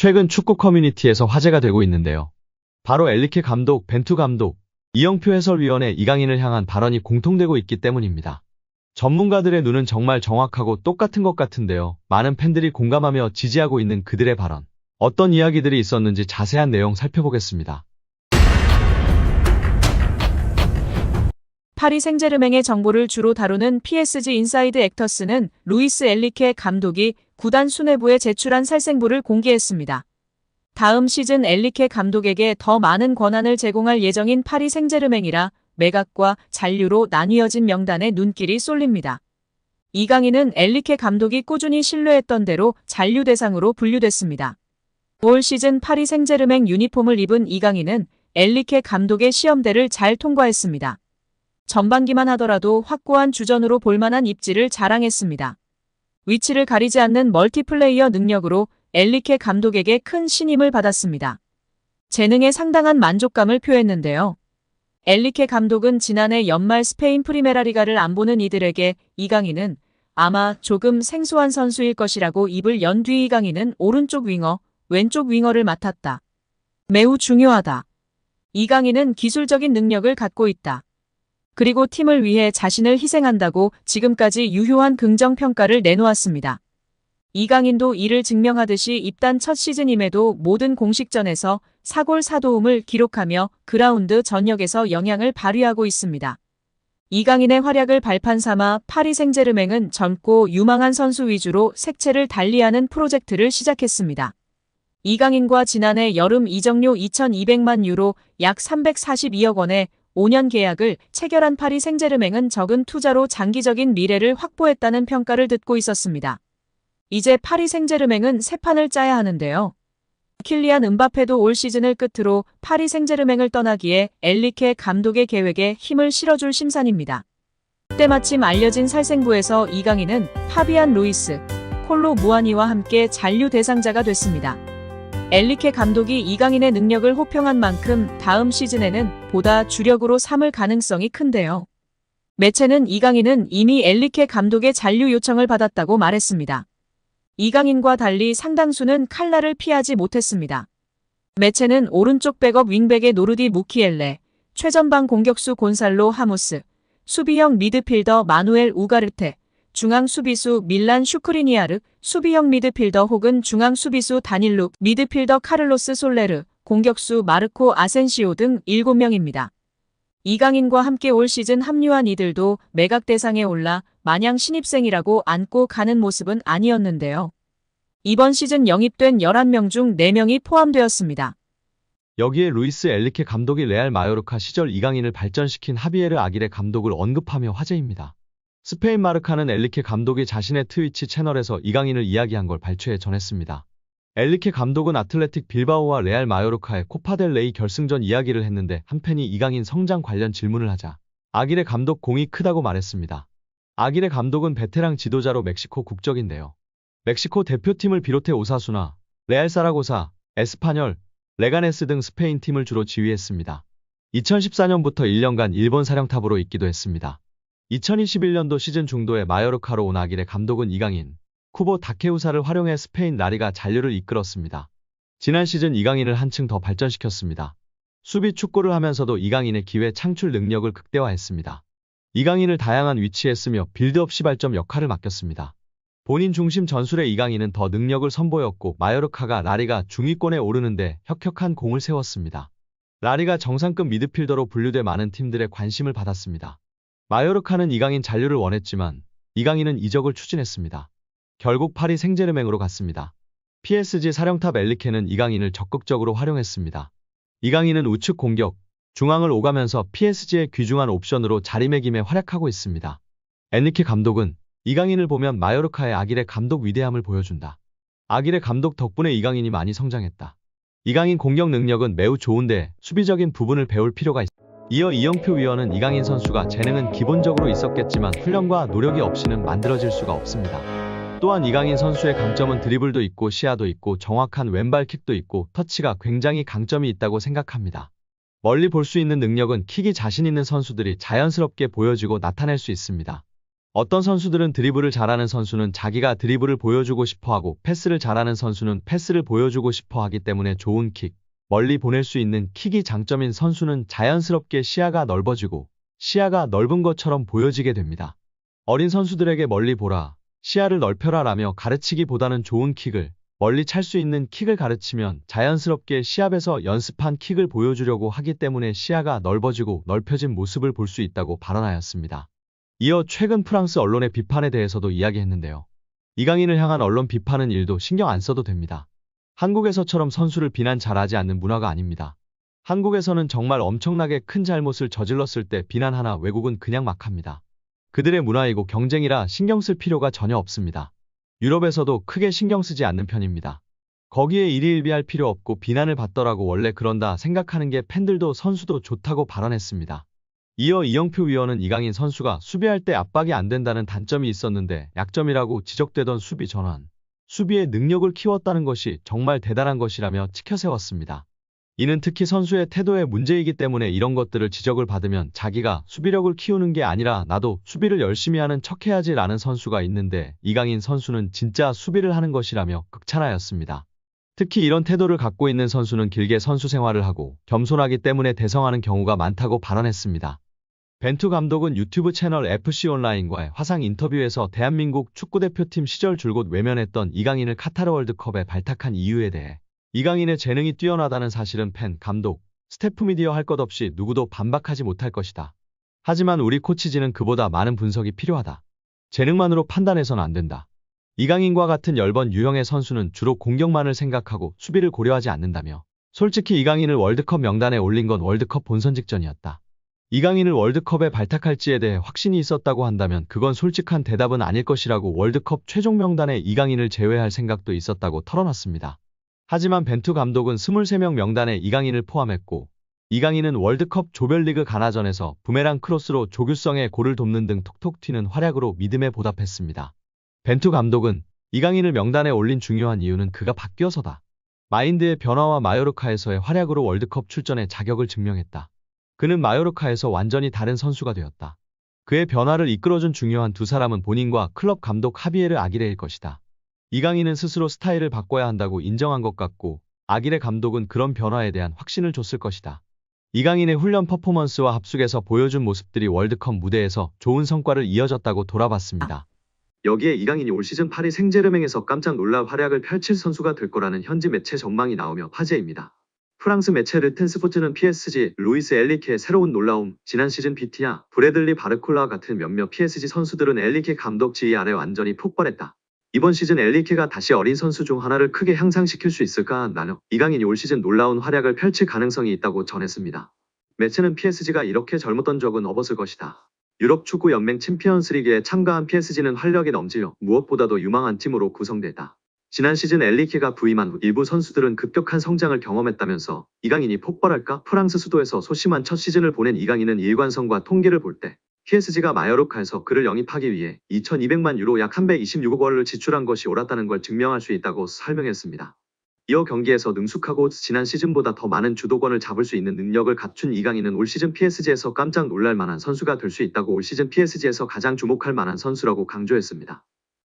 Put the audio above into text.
최근 축구 커뮤니티에서 화제가 되고 있는데요. 바로 엘리케 감독, 벤투 감독, 이영표 해설위원의 이강인을 향한 발언이 공통되고 있기 때문입니다. 전문가들의 눈은 정말 정확하고 똑같은 것 같은데요. 많은 팬들이 공감하며 지지하고 있는 그들의 발언. 어떤 이야기들이 있었는지 자세한 내용 살펴보겠습니다. 파리 생제르맹의 정보를 주로 다루는 PSG 인사이드 액터스는 루이스 엘리케 감독이 구단 수뇌부에 제출한 살생부를 공개했습니다. 다음 시즌 엘리케 감독에게 더 많은 권한을 제공할 예정인 파리 생제르맹이라 매각과 잔류로 나뉘어진 명단에 눈길이 쏠립니다. 이강인은 엘리케 감독이 꾸준히 신뢰했던 대로 잔류 대상으로 분류됐습니다. 올 시즌 파리 생제르맹 유니폼을 입은 이강인은 엘리케 감독의 시험대를 잘 통과했습니다. 전반기만 하더라도 확고한 주전으로 볼만한 입지를 자랑했습니다. 위치를 가리지 않는 멀티플레이어 능력으로 엘리케 감독에게 큰 신임을 받았습니다. 재능에 상당한 만족감을 표했는데요. 엘리케 감독은 지난해 연말 스페인 프리메라리가를 안 보는 이들에게 이강인은 아마 조금 생소한 선수일 것이라고 입을 연 뒤 이강인은 오른쪽 윙어, 왼쪽 윙어를 맡았다. 매우 중요하다. 이강인은 기술적인 능력을 갖고 있다. 그리고 팀을 위해 자신을 희생한다고 지금까지 유효한 긍정평가를 내놓았습니다. 이강인도 이를 증명하듯이 입단 첫 시즌임에도 모든 공식전에서 4골 4도움을 기록하며 그라운드 전역에서 영향을 발휘하고 있습니다. 이강인의 활약을 발판 삼아 파리 생제르맹은 젊고 유망한 선수 위주로 색채를 달리하는 프로젝트를 시작했습니다. 이강인과 지난해 여름 이적료 2,200만 유로 약 342억 원의 5년 계약을 체결한 파리 생제르맹은 적은 투자로 장기적인 미래를 확보했다는 평가를 듣고 있었습니다. 이제 파리 생제르맹은 새 판을 짜야 하는데요. 킬리안 은바페도 올 시즌을 끝으로 파리 생제르맹을 떠나기에 엘리케 감독의 계획에 힘을 실어줄 심산입니다. 때마침 알려진 살생부에서 이강인은 파비안 루이스, 콜로 무아니와 함께 잔류 대상자가 됐습니다. 엘리케 감독이 이강인의 능력을 호평한 만큼 다음 시즌에는 보다 주력으로 삼을 가능성이 큰데요. 매체는 이강인은 이미 엘리케 감독의 잔류 요청을 받았다고 말했습니다. 이강인과 달리 상당수는 칼날을 피하지 못했습니다. 매체는 오른쪽 백업 윙백의 노르디 무키엘레, 최전방 공격수 곤살로 하무스, 수비형 미드필더 마누엘 우가르테, 중앙 수비수 밀란 슈크리니아르, 수비형 미드필더 혹은 중앙 수비수 다닐룩, 미드필더 카를로스 솔레르, 공격수 마르코 아센시오 등 7명입니다. 이강인과 함께 올 시즌 합류한 이들도 매각 대상에 올라 마냥 신입생이라고 안고 가는 모습은 아니었는데요. 이번 시즌 영입된 11명 중 4명이 포함되었습니다. 여기에 루이스 엘리케 감독이 레알 마요르카 시절 이강인을 발전시킨 하비에르 아기레 감독을 언급하며 화제입니다. 스페인 마르카는 엘리케 감독이 자신의 트위치 채널에서 이강인을 이야기한 걸 발췌해 전했습니다. 엘리케 감독은 아틀레틱 빌바오와 레알 마요르카의 코파델 레이 결승전 이야기를 했는데 한 팬이 이강인 성장 관련 질문을 하자 아기레 감독 공이 크다고 말했습니다. 아기레 감독은 베테랑 지도자로 멕시코 국적인데요. 멕시코 대표팀을 비롯해 오사수나, 레알 사라고사, 에스파뇰, 레가네스 등 스페인 팀을 주로 지휘했습니다. 2014년부터 1년간 일본 사령탑으로 있기도 했습니다. 2021년도 시즌 중도에 마요르카로 온 아기레 감독은 이강인, 쿠보 다케우사를 활용해 스페인 라리가 잔류를 이끌었습니다. 지난 시즌 이강인을 한층 더 발전시켰습니다. 수비 축구를 하면서도 이강인의 기회 창출 능력을 극대화했습니다. 이강인을 다양한 위치에 쓰며 빌드업 시발점 역할을 맡겼습니다. 본인 중심 전술의 이강인은 더 능력을 선보였고 마요르카가 라리가 중위권에 오르는데 혁혁한 공을 세웠습니다. 라리가 정상급 미드필더로 분류돼 많은 팀들의 관심을 받았습니다. 마요르카는 이강인 잔류를 원했지만 이강인은 이적을 추진했습니다. 결국 파리 생제르맹으로 갔습니다. PSG 사령탑 엘리케는 이강인을 적극적으로 활용했습니다. 이강인은 우측 공격, 중앙을 오가면서 PSG의 귀중한 옵션으로 자리매김에 활약하고 있습니다. 엔리케 감독은 이강인을 보면 마요르카의 아기레 감독 위대함을 보여준다. 아기레 감독 덕분에 이강인이 많이 성장했다. 이강인 공격 능력은 매우 좋은데 수비적인 부분을 배울 필요가 있다. 이어 이영표 위원은 이강인 선수가 재능은 기본적으로 있었겠지만 훈련과 노력이 없이는 만들어질 수가 없습니다. 또한 이강인 선수의 강점은 드리블도 있고 시야도 있고 정확한 왼발 킥도 있고 터치가 굉장히 강점이 있다고 생각합니다. 멀리 볼 수 있는 능력은 킥이 자신 있는 선수들이 자연스럽게 보여지고 나타낼 수 있습니다. 어떤 선수들은 드리블을 잘하는 선수는 자기가 드리블을 보여주고 싶어 하고 패스를 잘하는 선수는 패스를 보여주고 싶어 하기 때문에 좋은 킥, 멀리 보낼 수 있는 킥이 장점인 선수는 자연스럽게 시야가 넓어지고 시야가 넓은 것처럼 보여지게 됩니다. 어린 선수들에게 멀리 보라, 시야를 넓혀라 라며 가르치기보다는 좋은 킥을 멀리 찰 수 있는 킥을 가르치면 자연스럽게 시합에서 연습한 킥을 보여주려고 하기 때문에 시야가 넓어지고 넓혀진 모습을 볼 수 있다고 발언하였습니다. 이어 최근 프랑스 언론의 비판에 대해서도 이야기했는데요. 이강인을 향한 언론 비판은 일도 신경 안 써도 됩니다. 한국에서처럼 선수를 비난 잘하지 않는 문화가 아닙니다. 한국에서는 정말 엄청나게 큰 잘못을 저질렀을 때 비난하나 외국은 그냥 막 합니다. 그들의 문화이고 경쟁이라 신경 쓸 필요가 전혀 없습니다. 유럽에서도 크게 신경 쓰지 않는 편입니다. 거기에 일희일비할 필요 없고 비난을 받더라고 원래 그런다 생각하는 게 팬들도 선수도 좋다고 발언했습니다. 이어 이영표 위원은 이강인 선수가 수비할 때 압박이 안 된다는 단점이 있었는데 약점이라고 지적되던 수비 전환, 수비의 능력을 키웠다는 것이 정말 대단한 것이라며 치켜세웠습니다. 이는 특히 선수의 태도의 문제이기 때문에 이런 것들을 지적을 받으면 자기가 수비력을 키우는 게 아니라 나도 수비를 열심히 하는 척 해야지 라는 선수가 있는데 이강인 선수는 진짜 수비를 하는 것이라며 극찬하였습니다. 특히 이런 태도를 갖고 있는 선수는 길게 선수 생활을 하고 겸손하기 때문에 대성하는 경우가 많다고 발언했습니다. 벤투 감독은 유튜브 채널 FC 온라인과의 화상 인터뷰에서 대한민국 축구대표팀 시절 줄곧 외면했던 이강인을 카타르 월드컵에 발탁한 이유에 대해 이강인의 재능이 뛰어나다는 사실은 팬, 감독, 스태프 미디어 할 것 없이 누구도 반박하지 못할 것이다. 하지만 우리 코치진은 그보다 많은 분석이 필요하다. 재능만으로 판단해서는 안 된다. 이강인과 같은 열번 유형의 선수는 주로 공격만을 생각하고 수비를 고려하지 않는다며 솔직히 이강인을 월드컵 명단에 올린 건 월드컵 본선 직전이었다. 이강인을 월드컵에 발탁할지에 대해 확신이 있었다고 한다면 그건 솔직한 대답은 아닐 것이라고 월드컵 최종 명단에 이강인을 제외할 생각도 있었다고 털어놨습니다. 하지만 벤투 감독은 23명 명단에 이강인을 포함했고 이강인은 월드컵 조별리그 가나전에서 부메랑 크로스로 조규성의 골을 돕는 등 톡톡 튀는 활약으로 믿음에 보답했습니다. 벤투 감독은 이강인을 명단에 올린 중요한 이유는 그가 바뀌어서다. 마인드의 변화와 마요르카에서의 활약으로 월드컵 출전의 자격을 증명했다. 그는 마요르카에서 완전히 다른 선수가 되었다. 그의 변화를 이끌어준 중요한 두 사람은 본인과 클럽 감독 하비에르 아기레일 것이다. 이강인은 스스로 스타일을 바꿔야 한다고 인정한 것 같고 아기레 감독은 그런 변화에 대한 확신을 줬을 것이다. 이강인의 훈련 퍼포먼스와 합숙에서 보여준 모습들이 월드컵 무대에서 좋은 성과를 이어졌다고 돌아봤습니다. 여기에 이강인이 올 시즌 파리 생제르맹에서 깜짝 놀랄 활약을 펼칠 선수가 될 거라는 현지 매체 전망이 나오며 화제입니다. 프랑스 매체 르 텐 스포츠는 PSG, 루이스 엘리케의 새로운 놀라움, 지난 시즌 비티아, 브래들리 바르콜라와 같은 몇몇 PSG 선수들은 엘리케 감독 지휘 아래 완전히 폭발했다. 이번 시즌 엘리케가 다시 어린 선수 중 하나를 크게 향상시킬 수 있을까 나며 이강인이 올 시즌 놀라운 활약을 펼칠 가능성이 있다고 전했습니다. 매체는 PSG가 이렇게 젊었던 적은 없었을 것이다. 유럽 축구 연맹 챔피언스리그에 참가한 PSG는 활력이 넘치며 무엇보다도 유망한 팀으로 구성됐다. 지난 시즌 엘리케가 부임한 후 일부 선수들은 급격한 성장을 경험했다면서 이강인이 폭발할까? 프랑스 수도에서 소심한 첫 시즌을 보낸 이강인은 일관성과 통계를 볼 때 PSG가 마요르카에서 그를 영입하기 위해 2200만 유로 약 326억 원을 지출한 것이 옳았다는 걸 증명할 수 있다고 설명했습니다. 이어 경기에서 능숙하고 지난 시즌보다 더 많은 주도권을 잡을 수 있는 능력을 갖춘 이강인은 올 시즌 PSG에서 깜짝 놀랄 만한 선수가 될 수 있다고 올 시즌 PSG에서 가장 주목할 만한 선수라고 강조했습니다.